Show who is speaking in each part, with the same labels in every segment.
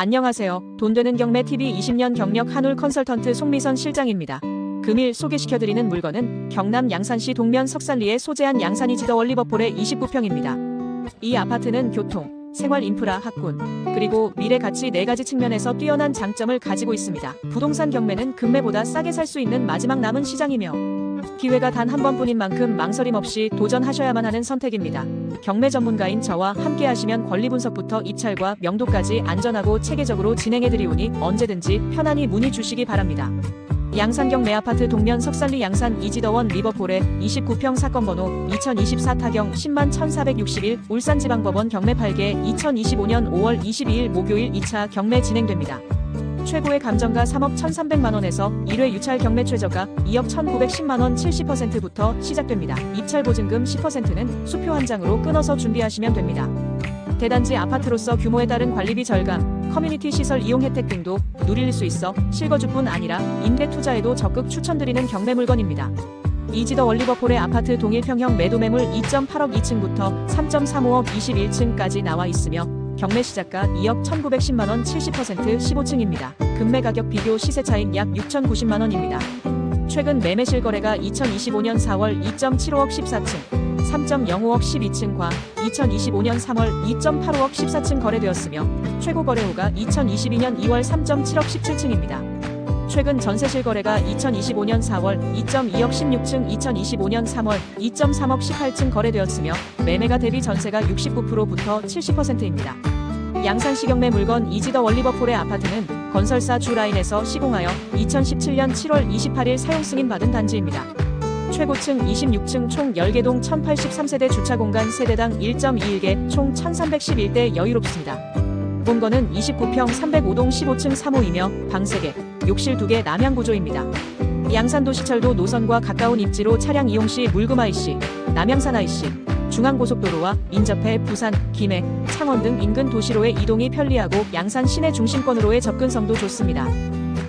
Speaker 1: 안녕하세요. 돈 되는 경매 TV 20년 경력 한울 컨설턴트 송미선 실장입니다. 금일 소개시켜드리는 물건은 경남 양산시 동면 석산리에 소재한 양산이 지더 리버폴의 29평입니다. 이 아파트는 교통, 생활 인프라, 학군, 그리고 미래 가치 네 가지 측면에서 뛰어난 장점을 가지고 있습니다. 부동산 경매는 금매보다 싸게 살 수 있는 마지막 남은 시장이며 기회가 단 한 번뿐인 만큼 망설임 없이 도전하셔야만 하는 선택입니다. 경매 전문가인 저와 함께 하시면 권리 분석부터 입찰과 명도까지 안전하고 체계적으로 진행해드리오니 언제든지 편안히 문의 주시기 바랍니다. 양산 경 매 아파트 동면 석산리 양산 이지더원 리버폴의 29평 사건 번호 2024 타경 10만 1461 울산지방법원 경매 8개 2025년 5월 22일 목요일 2차 경매 진행됩니다. 최고의 감정가 3억 1,300만 원에서 1회 유찰 경매 최저가 2억 1,910만 원 70%부터 시작됩니다. 입찰 보증금 10%는 수표 한 장으로 끊어서 준비하시면 됩니다. 대단지 아파트로서 규모에 따른 관리비 절감, 커뮤니티 시설 이용 혜택 등도 누릴 수 있어 실거주뿐 아니라 임대 투자에도 적극 추천드리는 경매 물건입니다. 이지더 월리버폴의 아파트 동일 평형 매도 매물 2.8억 2층부터 3.35억 21층까지 나와 있으며 경매 시작가 2억 1,910만 원 70% 15층입니다. 금매 가격 비교 시세 차익 약 6,090만 원입니다. 최근 매매 실거래가 2025년 4월 2.75억 14층, 3.05억 12층과 2025년 3월 2.85억 14층 거래되었으며 최고 거래호가 2022년 2월 3.7억 17층입니다. 최근 전세 실 거래가 2025년 4월 2.2억 16층, 2025년 3월 2.3억 18층 거래되었으며 매매가 대비 전세가 69%부터 70%입니다. 양산시 경매 물건 이지더 월리버폴의 아파트는 건설사 주라인에서 시공하여 2017년 7월 28일 사용 승인 받은 단지입니다. 최고층 26층 총 10개 동 1083세대 주차 공간 세대당 1.21개 총 1311대 여유롭습니다. 본거는 29평 305동 15층 3호이며 방 3개, 욕실 2개 남양 구조입니다. 양산도시철도 노선과 가까운 입지로 차량 이용 시 물금 IC, 남양산 IC, 중앙고속도로와 인접해 부산, 김해, 창원 등 인근 도시로의 이동이 편리하고 양산 시내 중심권으로의 접근성도 좋습니다.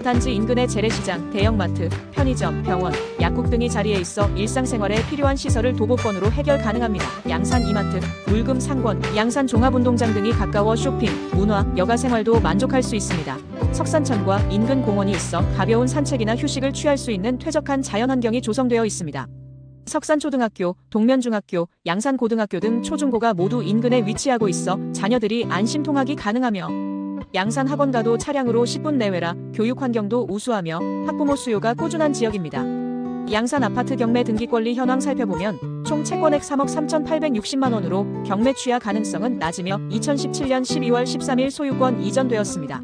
Speaker 1: 단지 인근의 재래시장, 대형마트, 편의점, 병원, 약국 등이 자리에 있어 일상생활에 필요한 시설을 도보권으로 해결 가능합니다. 양산 이마트, 물금 상권, 양산 종합운동장 등이 가까워 쇼핑, 문화, 여가 생활도 만족할 수 있습니다. 석산천과 인근 공원이 있어 가벼운 산책이나 휴식을 취할 수 있는 쾌적한 자연환경이 조성되어 있습니다. 석산초등학교, 동면중학교, 양산고등학교 등 초중고가 모두 인근에 위치하고 있어 자녀들이 안심 통학이 가능하며 양산 학원가도 차량으로 10분 내외라 교육 환경도 우수하며 학부모 수요가 꾸준한 지역입니다. 양산 아파트 경매 등기권리 현황 살펴보면 총 채권액 3억 3,860만 원으로 경매 취하 가능성은 낮으며 2017년 12월 13일 소유권 이전되었습니다.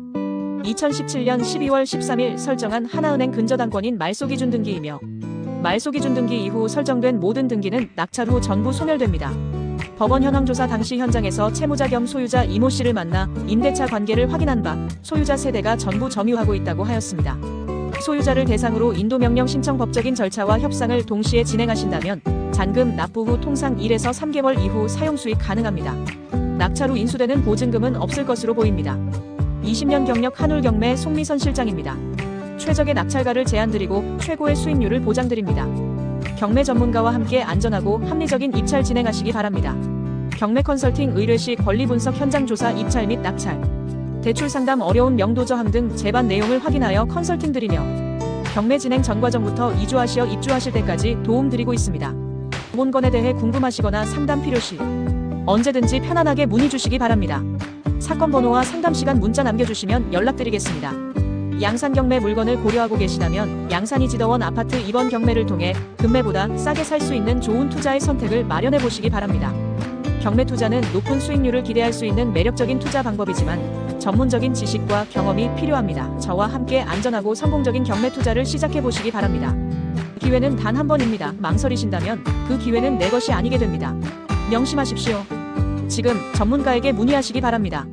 Speaker 1: 2017년 12월 13일 설정한 하나은행 근저당권인 말소기준 등기이며 말소기준 등기 이후 설정된 모든 등기는 낙찰 후 전부 소멸됩니다. 법원 현황 조사 당시 현장에서 채무자 겸 소유자 이모 씨를 만나 임대차 관계를 확인한 바 소유자 세대가 전부 점유하고 있다고 하였습니다. 소유자를 대상으로 인도 명령 신청 법적인 절차와 협상을 동시에 진행하신다면 잔금 납부 후 통상 1에서 3개월 이후 사용 수익 가능합니다. 낙찰 후 인수되는 보증금은 없을 것으로 보입니다. 20년 경력 한울 경매 송미선 실장입니다. 최적의 낙찰가를 제안드리고 최고의 수익률을 보장드립니다. 경매 전문가와 함께 안전하고 합리적인 입찰 진행하시기 바랍니다. 경매 컨설팅 의뢰 시 권리 분석 현장 조사 입찰 및 낙찰, 대출 상담 어려운 명도 저항 등 제반 내용을 확인하여 컨설팅 드리며 경매 진행 전 과정부터 이주하시어 입주하실 때까지 도움 드리고 있습니다. 본건에 대해 궁금하시거나 상담 필요시 언제든지 편안하게 문의 주시기 바랍니다. 사건 번호와 상담 시간 문자 남겨주시면 연락드리겠습니다. 양산 경매 물건을 고려하고 계시다면 양산이 지더원 아파트 이번 경매를 통해 금매보다 싸게 살 수 있는 좋은 투자의 선택을 마련해 보시기 바랍니다. 경매 투자는 높은 수익률을 기대할 수 있는 매력적인 투자 방법이지만 전문적인 지식과 경험이 필요합니다. 저와 함께 안전하고 성공적인 경매 투자를 시작해 보시기 바랍니다. 기회는 단 한 번입니다. 망설이신다면 그 기회는 내 것이 아니게 됩니다. 명심하십시오. 지금 전문가에게 문의하시기 바랍니다.